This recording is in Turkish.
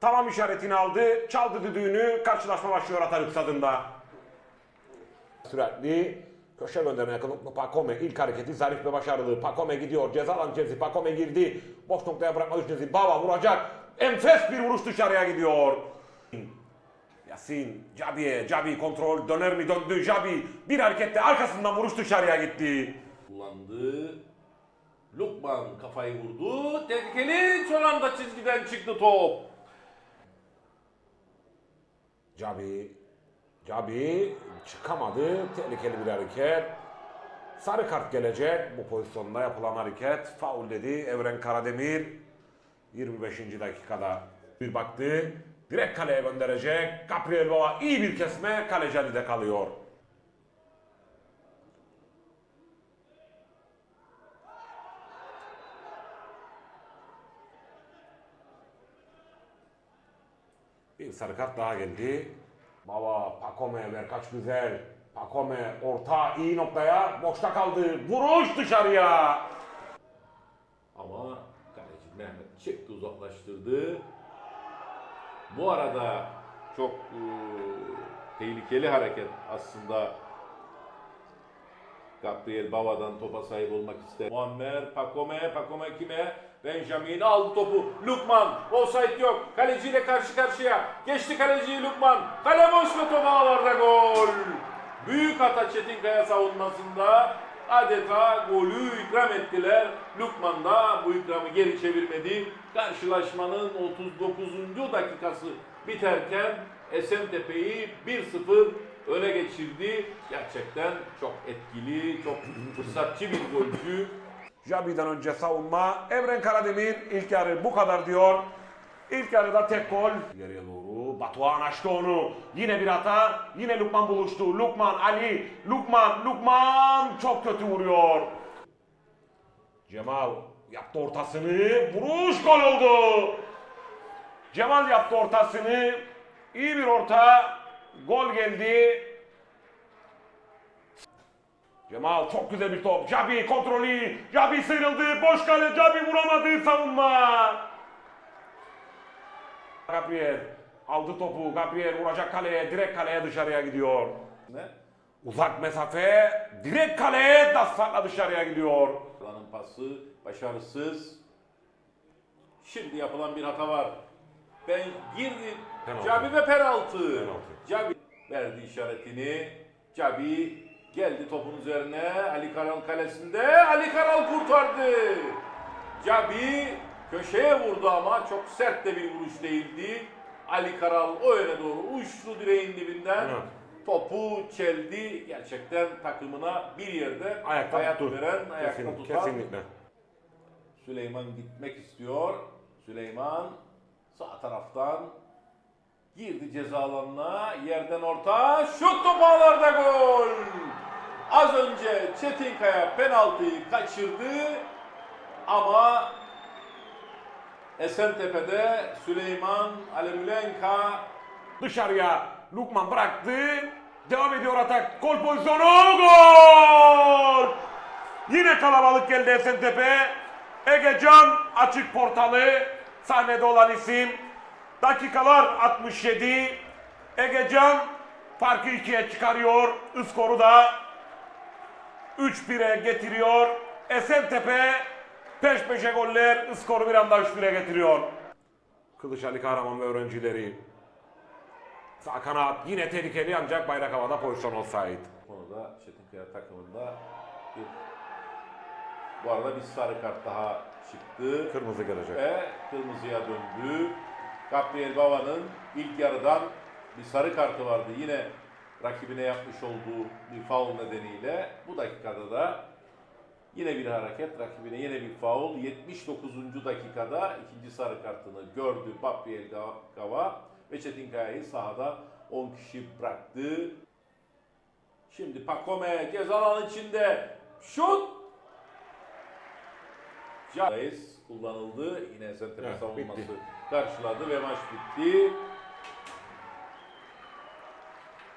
tamam işaretini aldı. Çaldı düdüğünü. Karşılaşma başlıyor Atatürk stadında. Süratli köşe gönderme yakınlıklı Pakome ilk hareketi zarif ve başarılı. Pakome gidiyor. Ceza alan içerisi. Pakome girdi. Boş noktaya bırakmadı düşüncesi. Baba vuracak. Enfes bir vuruş dışarıya gidiyor. Yasin, Cabi'ye, Cabi kontrol, döner mi döndü, Cabi bir harekette arkasından vuruş dışarıya gitti. Kullandı. Lukman kafayı vurdu. Tehlikeli. Son anda çizgiden çıktı top. Cabi, Cabi çıkamadı, tehlikeli bir hareket. Sarı kart gelecek bu pozisyonda yapılan hareket. Faul dedi Evren Karademir. 25. dakikada bir baktı. Direkt kaleye gönderecek. Gabriel Baba iyi bir kesme. Kaleci Ali'de kalıyor. Bir sarı kart daha geldi. Baba Pakome ver kaç güzel. Pakome orta iyi noktaya boşta kaldı. Vuruş dışarıya. Ama kaleci Mehmet çıktı uzaklaştırdı. Bu arada çok e, tehlikeli hareket aslında. Gabriel Bava'dan topa sahip olmak ister. Muammer, Pakome, Pakome kime? Benjamin aldı topu. Lukman, offside yok. Kaleciyle karşı karşıya. Geçti kaleciyi Lukman. Kale boş ve top ağlarda gol. Büyük hata Çetinkaya savunmasında. Adeta golü ikram ettiler. Lukman da bu ikramı geri çevirmedi. Karşılaşmanın 39. dakikası biterken Esentepe'yi 1-0 öne geçirdi. Gerçekten çok etkili, çok fırsatçı bir golcü. Jabi'den önce savunma. Evren Karademir ilk yarı bu kadar diyor. İlk yarıda tek gol. Geriye doğru Batuhan açtı onu. Yine bir hata. Yine Lukman buluştu. Lukman, Ali, Lukman, Lukman çok kötü vuruyor. Cemal yaptı ortasını. Vuruş gol oldu. Cemal yaptı ortasını. İyi bir orta. Gol geldi. Cemal çok güzel bir top. Jabi kontrolü. Jabi sıyrıldı. Boş kale. Jabi vuramadı. Savunma. Gabriel aldı topu. Gabriel vuracak kaleye. Direkt kaleye dışarıya gidiyor. Ne? Uzak mesafe. Direkt kaleye. Daslarla dışarıya gidiyor. Lanın pası başarısız. Şimdi yapılan bir hata var. Ben girdim. Penaltı. Cabi ve penaltı. Penaltı. Cabi verdi işaretini. Cabi geldi topun üzerine. Ali Karal kalesinde. Ali Karal kurtardı. Cabi köşeye vurdu ama çok sert de bir vuruş değildi. Ali Karal o yöne doğru uçtu direğin dibinden. Evet. Topu çeldi. Gerçekten takımına bir yerde Ayakta hayat tuttu. veren, ayakta Kesin- tutan kesinlikle. Süleyman gitmek istiyor. Süleyman sağ taraftan girdi ceza alanına. Yerden orta. Şut topu ağlarda gol. Az önce Çetinkaya penaltıyı kaçırdı. Ama Esentepe'de Süleyman Alemülenka Dışarıya Lukman bıraktı. Devam ediyor atak. Gol pozisyonu. Gol! Yine kalabalık geldi Esentepe. Egecan açık portalı. Sahnede olan isim. Dakikalar 67. Egecan farkı ikiye çıkarıyor. Iskoru da 3-1'e getiriyor. Esentepe peş peşe goller skoru bir anda 3-1'e getiriyor. Kılıç Ali Kahraman ve öğrencileri. Sağ kanat yine tehlikeli ancak bayrak havada pozisyon olsaydı. Bu konuda Çetinkaya takımında bir bu arada bir sarı kart daha çıktı. Kırmızı gelecek. Ve kırmızıya döndü. Gabriel Bava'nın ilk yarıdan bir sarı kartı vardı. Yine rakibine yapmış olduğu bir faul nedeniyle bu dakikada da yine bir hareket. Rakibine yine bir faul. 79. dakikada ikinci sarı kartını gördü Gabriel Gava ve Çetinkaya'yı sahada 10 kişi bıraktı. Şimdi Pakome ceza alanı içinde şut Caiz kullanıldı. Yine Sentepe Evet, savunması bitti. karşıladı ve maç bitti.